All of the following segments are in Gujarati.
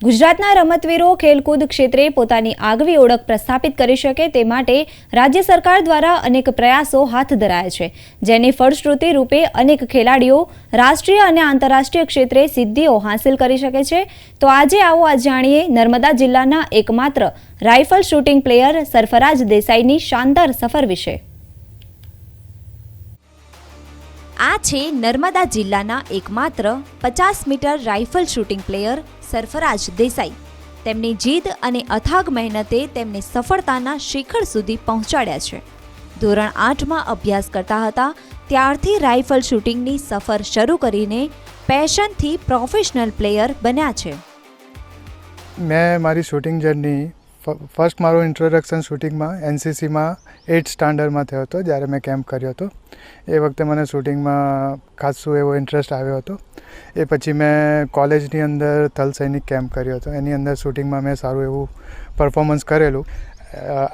ગુજરાતના રમતવીરો ખેલકૂદ ક્ષેત્રે પોતાની આગવી ઓળખ પ્રસ્થાપિત કરી શકે તે માટે રાજ્ય સરકાર દ્વારા અનેક પ્રયાસો હાથ ધરાયા છે, જેની ફળશ્રુતિ રૂપે અનેક ખેલાડીઓ રાષ્ટ્રીય અને આંતરરાષ્ટ્રીય ક્ષેત્રે સિદ્ધિઓ હાંસિલ કરી શકે છે. તો આજે આવો આ જાણીએ નર્મદા જિલ્લાના એકમાત્ર રાઇફલ શૂટિંગ પ્લેયર સરફરાજ દેસાઈની શાનદાર સફર વિશે. આ છે નર્મદા જિલ્લાના એકમાત્ર પચાસ metre rifle shooting player Sarfaraz Desai. તેમની જીદ અને અથાગ મહેનતે તેમને સફળતાના શિખર સુધી પહોંચાડ્યા છે. ધોરણ આઠમાં અભ્યાસ કરતા હતા, ત્યારથી રાઇફલ શૂટિંગની સફર શરૂ કરીને પેશનથી પ્રોફેશનલ પ્લેયર બન્યા છે. મેં મારી શૂટિંગ જર્ની ફર્સ્ટ મારો ઇન્ટ્રોડક્શન શૂટિંગમાં એનસીસીમાં એઇટ સ્ટાન્ડર્ડમાં થયો હતો, જ્યારે મેં કેમ્પ કર્યો હતો. એ વખતે મને શૂટિંગમાં ખાસું એવો ઇન્ટરેસ્ટ આવ્યો હતો. એ પછી મેં કોલેજની અંદર થલ સૈનિક કેમ્પ કર્યો હતો. એની અંદર શૂટિંગમાં મેં સારું એવું પરફોર્મન્સ કરેલું.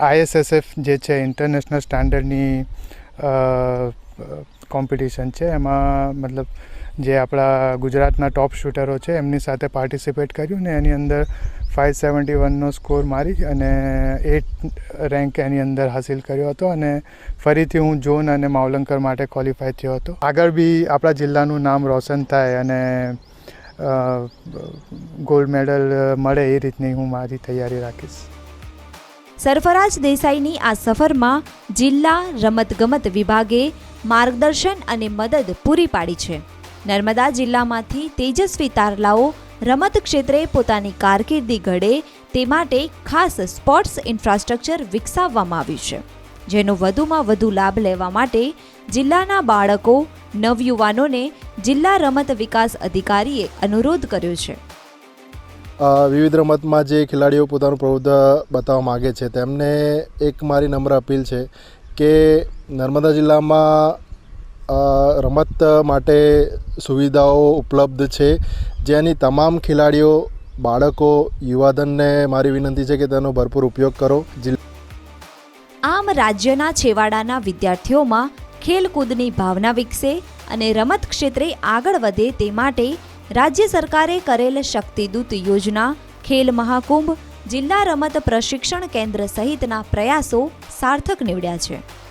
આઈએસએસએફ જે છે ઇન્ટરનેશનલ સ્ટાન્ડર્ડની કોમ્પિટિશન છે. એમાં મતલબ જે આપણા ગુજરાતના ટોપ શૂટરો છે, એમની સાથે પાર્ટિસિપેટ કર્યું ને એની અંદર ફાઇવ સેવન્ટી વનનો સ્કોર મારી અને એટ રેન્ક એની અંદર હાસિલ કર્યો હતો અને ફરીથી હું ઝોન અને માવલંકર માટે ક્વોલિફાય થયો હતો. આગળ બી આપણા જિલ્લાનું નામ રોશન થાય અને ગોલ્ડ મેડલ મળે એ રીતની હું મારી તૈયારી રાખીશ. સરફરાજ દેસાઈની આ સફરમાં જિલ્લા રમતગમત વિભાગે માર્ગદર્શન અને મદદ પૂરી પાડી છે. નર્મદા જિલ્લામાંથી તેજસ્વી તારલાઓ રમત ક્ષેત્રે પોતાની કારકિર્દી ઘડે તે માટે ખાસ સ્પોર્ટ્સ ઇન્ફ્રાસ્ટ્રક્ચર વિકસાવવામાં આવ્યું છે, જેનો વધુમાં વધુ લાભ લેવા માટે જિલ્લાના બાળકો, નવયુવાનોને જિલ્લા રમત વિકાસ અધિકારીએ અનુરોધ કર્યો છે. વિવિધ રમતમાં જે ખેલાડીઓ પોતાનું પ્રભુત્વ બતાવવા માગે છે, તેમને એક મારી નમ્ર અપીલ છે કે નર્મદા જિલ્લામાં રમત માટે સુવિધાઓ ઉપલબ્ધ છે. જેની તમામ ખેલાડીઓ, બાળકો, યુવાધનને મારી વિનંતી છે કે તેનો ભરપૂર ઉપયોગ કરો. આમ રાજ્યના છેવાડાના વિદ્યાર્થીઓમાં ખેલકૂદની ભાવના વિકસે અને રમત ક્ષેત્રે આગળ વધે તે માટે રાજ્ય સરકારે કરેલ શક્તિદૂત યોજના, ખેલ મહાકુંભ, જિલ્લા રમત પ્રશિક્ષણ કેન્દ્ર સહિતના પ્રયાસો સાર્થક નીવડ્યા છે.